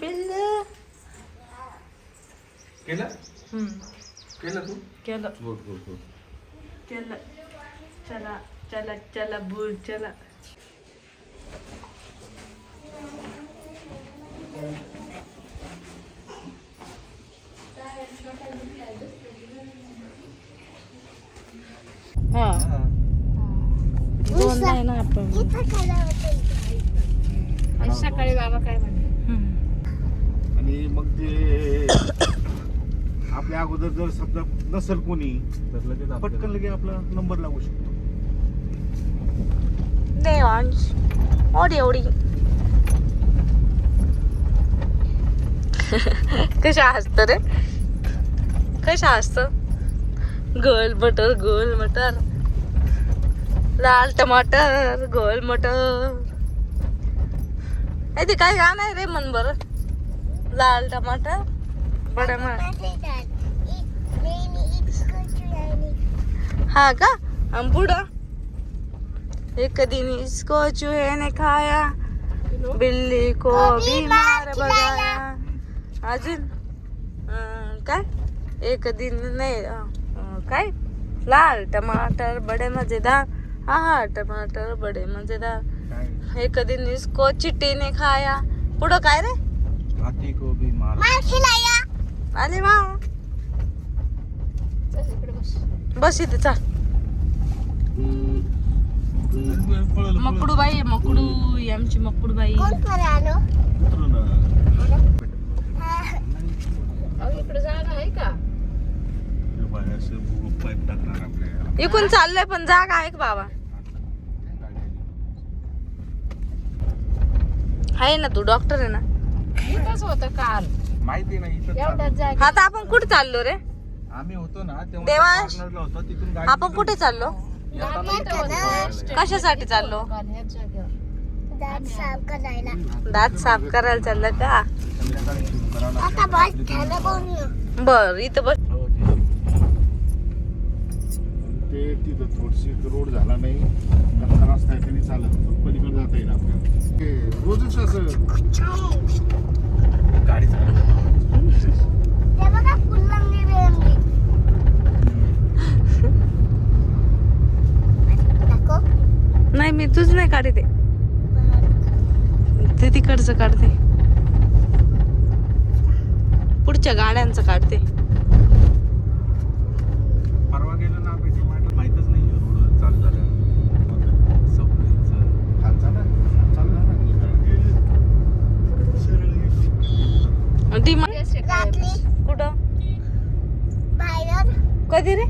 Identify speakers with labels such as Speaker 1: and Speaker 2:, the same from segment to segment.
Speaker 1: पिल्लू.
Speaker 2: केलं?
Speaker 1: हम्म,
Speaker 2: केलं तू?
Speaker 1: केलं.
Speaker 2: Good good good.
Speaker 1: केलं. चला चला चला बुल चला. हा. दोन नाही ना आपण.
Speaker 3: सकाळी बाबा काय
Speaker 1: हम्म.
Speaker 2: आणि मग ते आपल्या अगोदर जर समजा नसेल कोणी तर लगेच पटकन लगेच आपला नंबर लागू शकतो.
Speaker 1: कशा असत रे? कशा असत? गोल मटर गोल मटर. लाल टमाटर गोल मटर. ए ते काय गाणं आहे रे मन बर लाल टमाटर बडा मा हा का? पुढं? एक दिन इसको चूहे ने खाया बिल्ली को बीमार बगाया अजून? काय? एक दिन नाही काय? लाल टमाटर बडे मजेदार. हा हा टमाटर बडे मजेदार. एक दिन इसको चिट्टी ने खाया. पुढं काय रे?
Speaker 2: हाती को भी मार
Speaker 1: अरे वा
Speaker 3: बस
Speaker 1: बस. इथे चाल. मकडू बाई आहे, मकडू ही आमची मकडू बाई इकून चाललंय पण जागा आहे का बाबा? आहे ना तू डॉक्टर आहे ना?
Speaker 3: इथंच होतं काल.
Speaker 2: माहिती नाही इथं
Speaker 3: एवढ्याच
Speaker 2: चालू.
Speaker 3: जागा.
Speaker 1: आता आपण कुठे चाललो रे?
Speaker 2: आम्ही होतो ना तेव्हा
Speaker 1: देवांश.
Speaker 2: त्या corner ला होतो तिथून गाडी
Speaker 1: आपण कुठे चाललो.
Speaker 2: येताना इथं होतो.
Speaker 1: कशासाठी चाललो?
Speaker 3: ह्याच जागेवर
Speaker 1: दात साफ करायला चाललं का?
Speaker 2: संध्याकाळी सुरू करावं लागतं.
Speaker 1: बर इथं बस.
Speaker 2: हो, तिथं. ते तिथं थोडीशी रोड झाला नाही. रस्ता रस्ता आहे तरी चालत. पण पलीकडे जाता येईल आपल्याला. ते रोजच असं गाडी चालवत
Speaker 1: नाही मी तुझ नाही काढते. ते तिकडचं काढते. पुढच्या गाड्यांचं काढते
Speaker 2: परवा गेलो ना आपण डिमांड माहीतच नाही रोड चालू झालं सवयीचं खालचा ना चालू झाला ना सरळ
Speaker 3: काय.
Speaker 1: कुठं? कधी रे?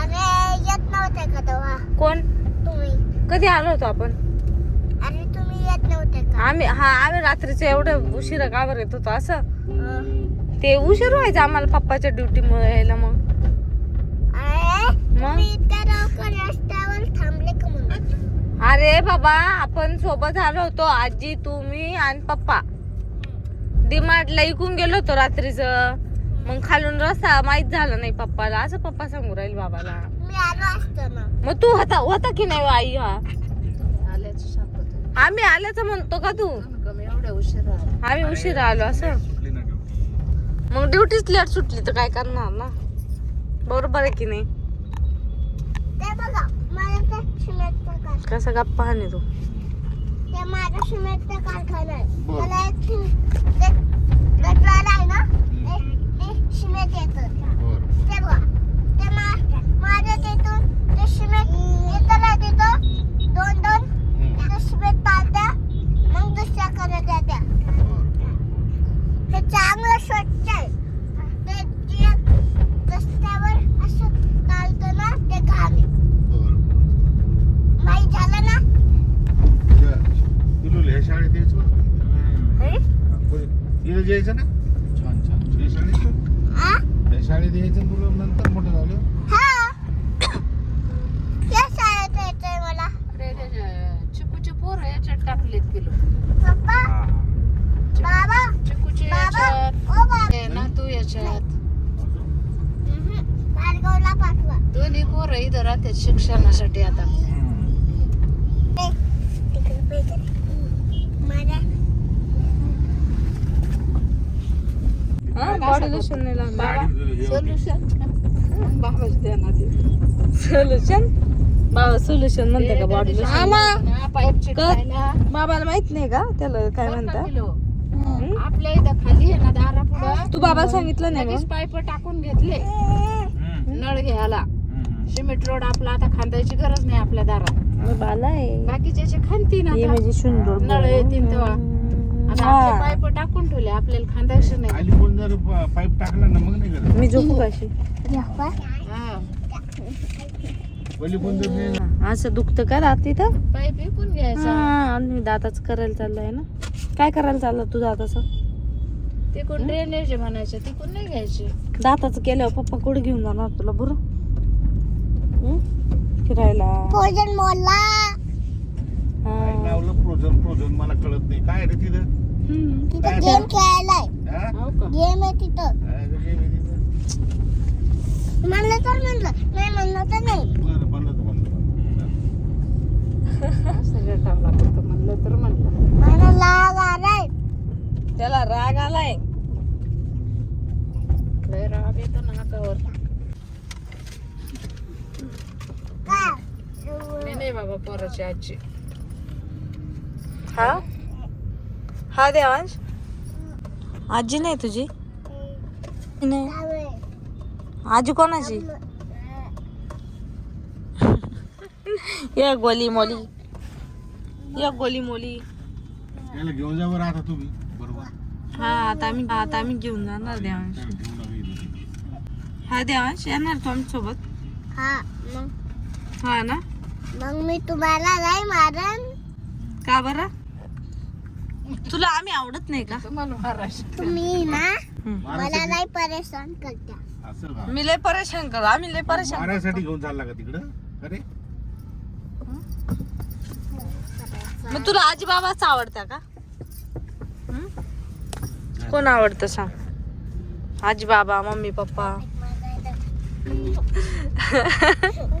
Speaker 4: अरे येत नव्हते का तेव्हा?
Speaker 1: कोण?
Speaker 4: तुम्ही.
Speaker 1: कधी आलो होतो आपण?
Speaker 4: अरे तुम्ही येत नव्हते का?
Speaker 1: आम्ही हा आम्ही रात्रीचं एवढं उशिरा बरं येत होतो असं. ते उशीर व्हायचं आम्हाला पप्पाच्या ड्युटी मुळे यायला मग.
Speaker 4: अरे
Speaker 1: बाबा आपण सोबत आलो होतो आजी तुम्ही आणि पप्पा. डिमार्टला इकून गेलो होतो रात्रीच. मग खालून रस्ता माहीत झाला नाही पप्पाला. असं पप्पा सांगू राहील बाबाला. मग तू होता होता की नाही आई हा?
Speaker 3: आल्याचं सांगत
Speaker 1: आम्ही आल्याचं म्हणतो का तू?
Speaker 3: कमी एवढ्या उशीर आला.
Speaker 1: आम्ही उशिरा आलो असं. मग ड्युटीच लेट सुटली तर काय करणार ना? बरोबर आहे की नाही? कसा गप्पा हाणे तू
Speaker 4: ते माझं सिमेंटचं कारखाना आहे.
Speaker 2: बरं.
Speaker 4: मला एक सिम- ते आहे ना? ते- ते सिमेंट येतं.
Speaker 2: बरं.
Speaker 4: ते बघा. ते मा- माझ्या तिथून ते सिमेंट येतं ना तिथं दोन दोन
Speaker 2: हम्म.
Speaker 4: ते सिमेंट पाडत्या मग दुसऱ्याकडे देत्या.
Speaker 2: बरं
Speaker 4: ते चांगलं स्वच्छ आहे. ते जे रस्त्यावर असं चालतं ना ते आहे
Speaker 2: बरं
Speaker 4: माहीत झालं ना
Speaker 2: तुला ह्या शाळेत यायचं
Speaker 1: हे?
Speaker 2: इथं यायचं ना? छान छान. या शाळेत
Speaker 4: आ?
Speaker 2: या शाळेत यायचं ना तुला नंतर मोठं झालं.
Speaker 4: हा. या शाळेत यायचंय मला.
Speaker 3: अरे ते चिकूचे पोरं याच्यात टाकलेत किलो.
Speaker 4: पप्पा
Speaker 2: हा
Speaker 4: बाबा
Speaker 3: चिकूचे
Speaker 4: बाबा
Speaker 3: याच्यात.
Speaker 4: ओ बाबा.
Speaker 3: ते नातू याच्यात.
Speaker 4: हम्म. भार्गवला पाठवा.
Speaker 3: दोन्ही पोरं इथं राहतात शिक्षणासाठी आता
Speaker 4: ए, तिकडे पे कर. माझ्या
Speaker 1: लोशन नाही लागणार.
Speaker 3: सोल्युशन बाबाच देणार
Speaker 1: सोल्युशन बाबा सोल्युशन म्हणते का बॉडी लोशन बाबाला माहीत नाही का? त्याला काय म्हणता हं?
Speaker 3: आपल्या इथं खाली आहे ना दारा पुढं.
Speaker 1: तू बाबाला सांगितलं नाही
Speaker 3: पाईप टाकून घेतले. नळ घ्यायला. सिमेंट रोड आपला आता खांदायची गरज नाही आपल्या दारात.
Speaker 1: बाला आहे.
Speaker 3: बाकीचे खांदती ना.
Speaker 1: म्हणजे
Speaker 3: नळ येतील तेव्हा. आता आपले. पाईप टाकून ठेवले आपल्याला खांदायचं नाही.
Speaker 2: खाली कोण जर प- पाईप टाकला ना मग नाही करत.
Speaker 1: मी झोपू काशी
Speaker 3: हा.
Speaker 2: पहिली कोण जर नाही?
Speaker 1: असं दुखतं का दात तिथं?
Speaker 3: पाईप विकून घ्यायचा.
Speaker 1: हा आणि दाताच करायला चाललंय ना. काय करायला चाललं तू दाताचं?
Speaker 3: तिकून ड्रेनेज म्हणायचं तिकून नाही घ्यायचे.
Speaker 1: दाताचं केल्यावर पप्पा कुठे घेऊन जाणार तुला बरं? हं? फिरायला.
Speaker 2: काय. लावलं? प्रोझन प्रोझन मला कळत नाही. काय रे तिथं?
Speaker 1: हं.
Speaker 4: तिथं गेम खेळायलाय.
Speaker 2: हा?
Speaker 3: हो का?
Speaker 4: गेम आहे तिथं.
Speaker 2: काय रे game आहे तिथं?
Speaker 4: म्हणलं तर म्हणलं. नाही म्हणलं तर नाही.
Speaker 2: बरं बनलं तर बनलं
Speaker 3: सगळं काम लागतं म्हणलं तर म्हणलं.
Speaker 4: मला लाग आलाय.
Speaker 1: त्याला राग आलाय.
Speaker 3: लय राग येतो नाकावर
Speaker 4: का?
Speaker 3: मी नाही बाबा पोराची आजी.
Speaker 1: हा? हा देवांश आजी नाही तुझी? नाही. आजी कोणाची? या गोली मोली. या गोली मोली.
Speaker 2: याला घेऊन जा बरं आता तुम्ही. बरोबर?
Speaker 1: हा आता आम्ही आता आम्ही घेऊन जाणार देवांश. हा देवांश येणार तू आमच्यासोबत?
Speaker 4: हा मग.
Speaker 1: हा ना?
Speaker 4: मग मी तुम्हाला नाही मारन.
Speaker 1: का बरं? तुला आम्ही आवडत नाही का?
Speaker 3: तुम्हाला महाराष्ट्र
Speaker 4: तुम्ही ना. मला नाही परेशान करता.
Speaker 2: असं का?
Speaker 1: मी लय परेशान कर आम्ही लय परेशान
Speaker 2: मारायसाठी घेऊन चालला का तिकडं? अरे.
Speaker 1: मग तुला आजी बाबाच आवडता का? कोण आवडतं सांग? आजी बाबा मम्मी पप्पा.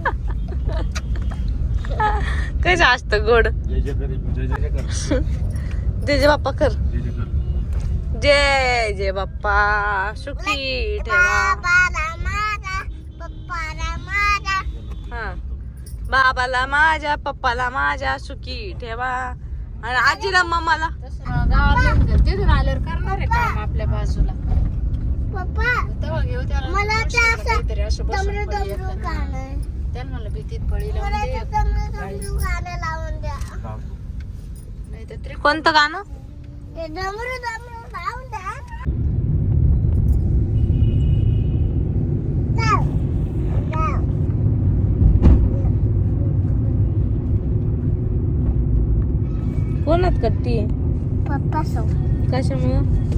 Speaker 1: कसं असतं गोड?
Speaker 2: जय जय कर जय जय कर
Speaker 1: जय जय बाप्पा कर.
Speaker 2: जय जय
Speaker 1: बाप्पा. सुखी ठेवा.
Speaker 4: बाबाला मारा पप्पाला मारा.
Speaker 1: हा. बाबाला माझ्या पप्पाला माझ्या सुखी ठेवा. आणि आजीला मम्माला.
Speaker 3: तिथून आल्यावर करणार आहे काम आपल्या बाजूला.
Speaker 4: पप्पा
Speaker 3: तेव्हा घेऊ त्याला म्हणलं भीतीत पडी
Speaker 4: मला
Speaker 3: लावून
Speaker 4: ते
Speaker 3: दे
Speaker 4: दमरू दमरू गाणं लावून द्या
Speaker 3: नाही तर त्रिकोण
Speaker 1: कोणतं गाणं. कोणात कट्टी
Speaker 4: पप्पा
Speaker 1: कशामुळं?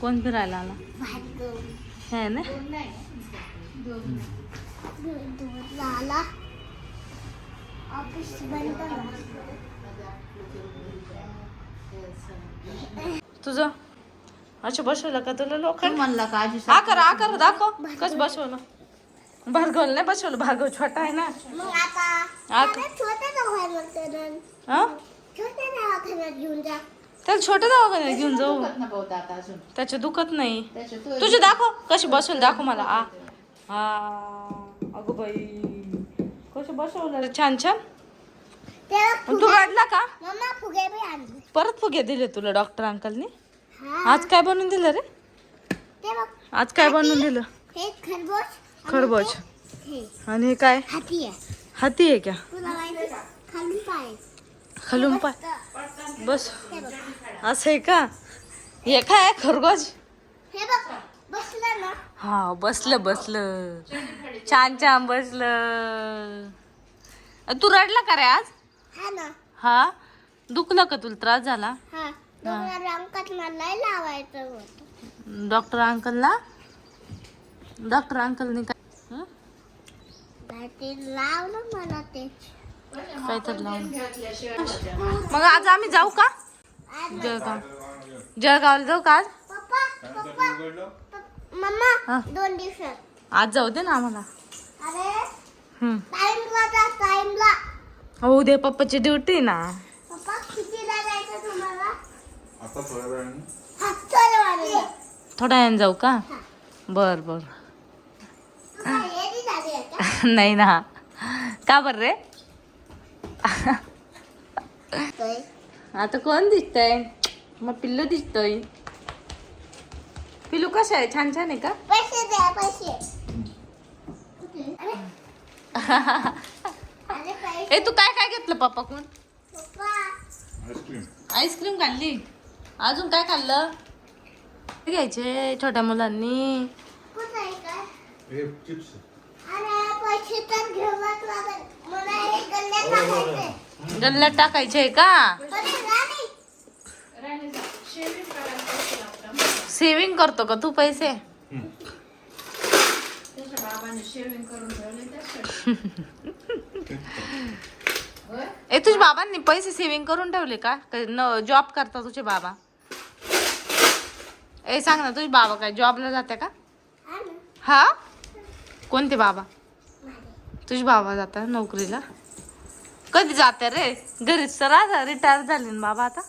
Speaker 5: कोण
Speaker 1: फिरायला आला? है ना?
Speaker 4: झाला ऑफिस बंद.
Speaker 1: तुझं? अच्छा बसवलं का तुला लोक?
Speaker 3: म्हणला का आजी
Speaker 1: आकर आकर दाखव. कस बसवलं? भार्गव नाही बसवलं? भार्गव छोटा आहे ना?
Speaker 4: आता छोटं दवाखान्यात
Speaker 1: हा?
Speaker 4: घेऊन
Speaker 1: त्याला जाऊ. त्याचे दुखत नाही. तुझे दाखव. कशी बसवून दाखव मला. आ. अगं बाई. कशी बसवलं छान छान. पण तू रडला का?
Speaker 4: मम्मा फुगे बी आणले.
Speaker 1: परत फुगे दिले तुला डॉक्टर अंकलनी?
Speaker 4: हा.
Speaker 1: आज काय बनवून दिलं रे?
Speaker 4: ते बघ
Speaker 1: आज काय बनवून दिलं?
Speaker 4: हे खरबूज आणि
Speaker 1: खरबूज.
Speaker 4: हे.
Speaker 1: आणि हे काय?
Speaker 4: हाती आहे.
Speaker 1: हाती आहे का?
Speaker 4: तुला माहिती का? खाली पाय
Speaker 1: खालून पाय. बस. असं आहे का? हे काय खरगोश
Speaker 4: हे बघ बसलं ना.
Speaker 1: हा बसलं बसलं. छान छान बसलं. तू रडला का रे आज?
Speaker 4: हा ना.
Speaker 1: हा? दुखलं का तुला? त्रास झाला?
Speaker 4: हा. रंगात मला लावायचं होतं.
Speaker 1: डॉक्टर अंकलला? डॉक्टर अंकलने काय
Speaker 4: ते लावलं मला ते.
Speaker 1: काय तर लावून मग आज आम्ही जाऊ का? जळगाव. जळगावला जाऊ का आज?
Speaker 4: मम्मा. दोन दिवसात.
Speaker 1: आज जाऊ दे ना आम्हाला.
Speaker 4: अरे. टाइमला जा टाइमला.
Speaker 1: हो उद्या पप्पाची ड्युटी ना.
Speaker 4: पप्पा कितीला जायचं तुम्हाला?
Speaker 2: आता थोड्या वेळाने.
Speaker 1: थोड्या वेळाने जाऊ का? बर बर. नाही ना. का बर रे? आता कोण दिसतंय? मग पिल्लू दिसतोय. पिल्लू कसं आहे? छान छान आहे का?
Speaker 4: पैसे द्या पैसे.
Speaker 1: ए तू काय काय घेतलं पप्पा. कोण
Speaker 2: आईस्क्रीम.
Speaker 1: आईस्क्रीम खाल्ली? अजून काय खाल्लं? घ्यायचे छोट्या मुलांनी.
Speaker 2: हे चिप्स.
Speaker 4: अरे पैसे तर घेऊनच लागेल मला हे गल्ल्यात
Speaker 1: टाकायचे का. सेविंग करतो का तू पैसे? ए तुझ्या बाबांनी पैसे सेविंग करून ठेवले का? जॉब करता तुझे बाबा. ए सांग ना तुझे बाबा काय जॉबला जाते का?
Speaker 4: हा?
Speaker 1: कोणते बाबा? तुझे बाबा जाता नोकरीला. कधी जाते रे? घरीच तर आता रिटायर झाले ना बाबा आता.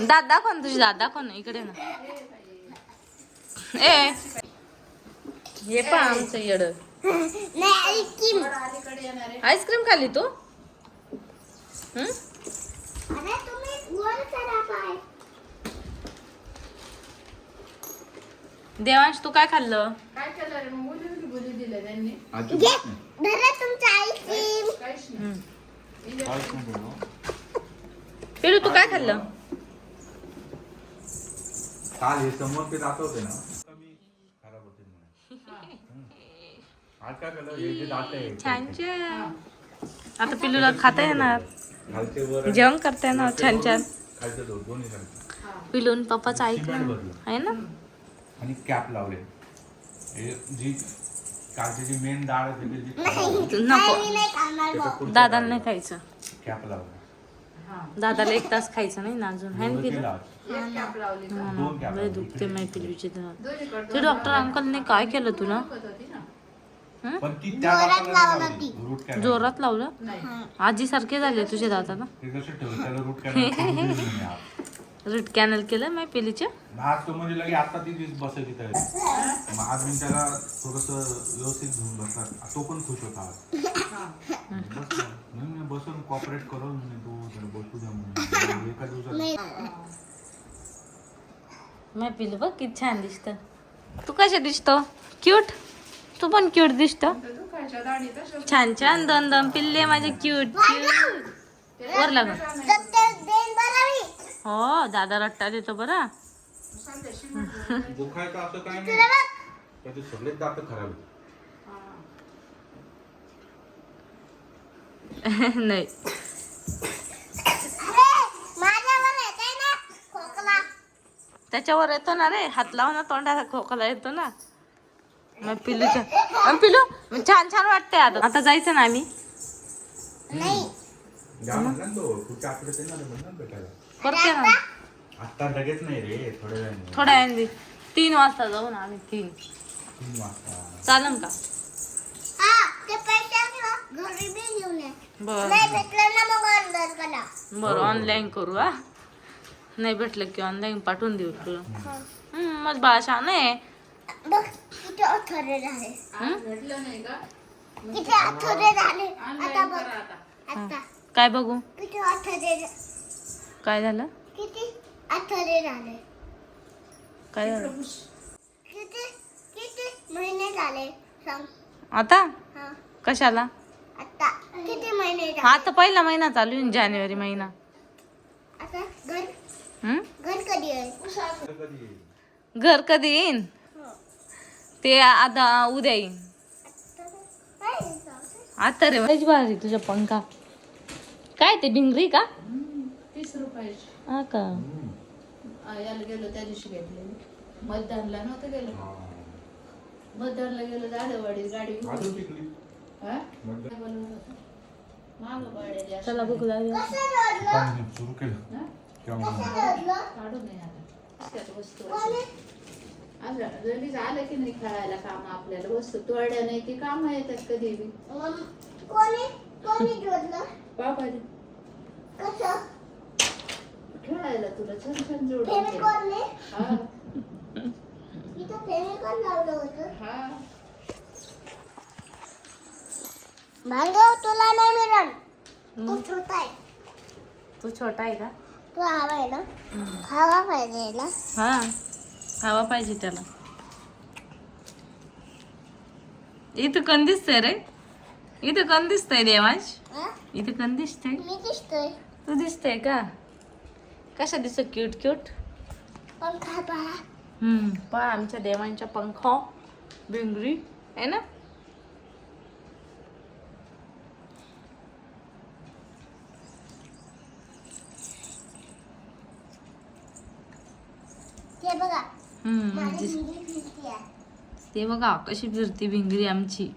Speaker 4: दादा
Speaker 1: कोण? दाखव ना तुझी दादा दाखव इकडे ना. ए हे पण आमचं येड. आईस्क्रीम खाल्ली तू? हं? देवांश तू काय खाल्लं?
Speaker 3: काय केलं बोली दिले त्यांनी.
Speaker 1: पिलू तू काय खाल्लं?
Speaker 2: काल हे समोर ते दाखवते ना कमी खराब होते म्हणे हम्म. आज काय केलं? हे जे दात आहे.
Speaker 1: छान छान आता पिलूला खाता येणार.
Speaker 2: खालचे वर
Speaker 1: जेवण करता येणार छान छान.
Speaker 2: खालचे दोन दोन्ही खालचे.
Speaker 1: पिलून पप्पाचं ऐकलं आहे ना?
Speaker 2: आणि कॅप लावले. हे जी कालची जी मेन डाळ आहे त्याची जी
Speaker 1: तू
Speaker 4: नाही
Speaker 1: नको दादाला नाही खायचं.
Speaker 2: कॅप लावला.
Speaker 1: दादाला एक तास खायचं नाही ना अजून है ना पिलू
Speaker 2: दोन कॅप लावले.
Speaker 1: दुखते माय पिलूची दात. ते डॉक्टर अंकलने काय केलं तुला?
Speaker 2: पण ती त्या
Speaker 4: जोरात
Speaker 2: दाताला
Speaker 4: लावलं
Speaker 2: लावली.
Speaker 4: ती.
Speaker 2: Root canal.
Speaker 1: जोरात लावलं
Speaker 3: नाही
Speaker 1: आजी सारखे झाले तुझ्या दाताला
Speaker 2: ते कसं ठेवलं त्याला रूट कॅनल करून दिली म्हणे आज.
Speaker 1: रूट कॅनल केलं माय पिलीच्या
Speaker 2: आज तो म्हणजे लगे आता ती दिवस बसायची तयारी मग आज मी त्याला थोडस व्यवस्थित घेऊन बसला तो पण खुश होता आज. नाही, नाही, बसून कॉपरेट करू म्हणे तू जरा बसू द्या म्हणे एका दिवसात.
Speaker 1: माय पिलू बघ किती छान दिसत तू कशा दिसतो क्यूट तू पण क्यूट दिसतो. छान छान दोन दोन पिल्ले माझे क्यूट क्यूट वर
Speaker 4: मी.
Speaker 1: हो दादा रट्टा देतो बरा.
Speaker 2: नाही.
Speaker 1: त्याच्यावर येतो ना रे हात लाव ना तोंडाला खोकला येतो ना. मग पिलूच्या मग पिलू छान छान वाटतंय आता. आता जायचं ना आम्ही? करते ना
Speaker 2: आता लगेच नाही रे थोड्या वेळाने.
Speaker 1: थोड्या वेळाने. तीन वाजता जाऊ ना आम्ही तीन.
Speaker 2: तीन वाजता.
Speaker 1: चालेल का? बर.
Speaker 4: नाही भेटलं ना मग ऑर्डर करा.
Speaker 1: बर ऑनलाईन करू हा? नाही भेटलं की ऑनलाईन पाठवून देऊ तुला. मग बाळा छान आहे.
Speaker 4: बघ किती आठवडे झाले.
Speaker 3: भेटलं नाही का?
Speaker 4: किती आठवडे झाले. आता बघ आता.
Speaker 1: काय बघू?
Speaker 4: किती आठवडे
Speaker 1: काय झालं?
Speaker 4: किती आठवडे झाले.
Speaker 1: काय झालं?
Speaker 4: किती किती महिने झाले सांग.
Speaker 1: आता?
Speaker 4: हा.
Speaker 1: कशाला?
Speaker 4: आता. किती महिने
Speaker 1: हा
Speaker 4: झाले
Speaker 1: आता पहिला महिना चालू आहे ना, जानेवारी महिना.
Speaker 4: आता घर
Speaker 1: हम्म?
Speaker 4: घर कधी आहे?
Speaker 1: घर कधी येईन? ते आता उद्या येईन? आता रे. भारी तुझा पंखा. काय ते भिंगरी का?
Speaker 3: तीस रुपयाची.
Speaker 1: हा का?
Speaker 3: याला गेलो त्या दिवशी घेतलेली. मतदानला नव्हतं गेलो. मतदानला गेलो झाडवाडी गाडी हा? मागं पाडेली.
Speaker 1: चला बघू
Speaker 2: सुरू केलं.
Speaker 3: नये आता. वस्तू आज लगेच आलं की नाही खेळायला काम आपल्याला? वस्तू तोडल्या नाही की काम येतात कधी बी.
Speaker 4: कोणी? कोणी जोडलं?
Speaker 3: बाबाजी.
Speaker 4: कसं?
Speaker 3: खेळायला तुला छान छान जोडून.
Speaker 4: फेमिकॉलने
Speaker 3: हा.
Speaker 4: इथं फेमिकॉल लावलं होतं
Speaker 3: हा.
Speaker 4: भांगव तुला नाही मिळणार तू छोटा आहे.
Speaker 1: तू छोटा आहे का?
Speaker 4: तू हवा आहे ना? हवा पाहिजे ना?
Speaker 1: हा. हवा पाहिजे त्याला. इथं कण दिसतंय रे. इथं कण दिसतंय देवांश? इथं कण दिसतंय? तू दिसतंय का? कशा दिसत क्यूट क्यूट? हम्म पहा आमच्या देवांच्या पंखा भिंगरी आहे ना
Speaker 4: ते बघा
Speaker 1: हम्म
Speaker 4: माझी
Speaker 1: दिस-
Speaker 4: हिंदी फिरती आहे
Speaker 1: ते बघा कशी फिरती भिंगरी आमची.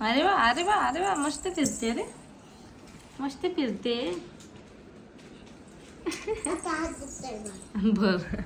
Speaker 1: अरे वा अरे वा अरे वा मस्त फिरते रे. मस्त फिरते. बर.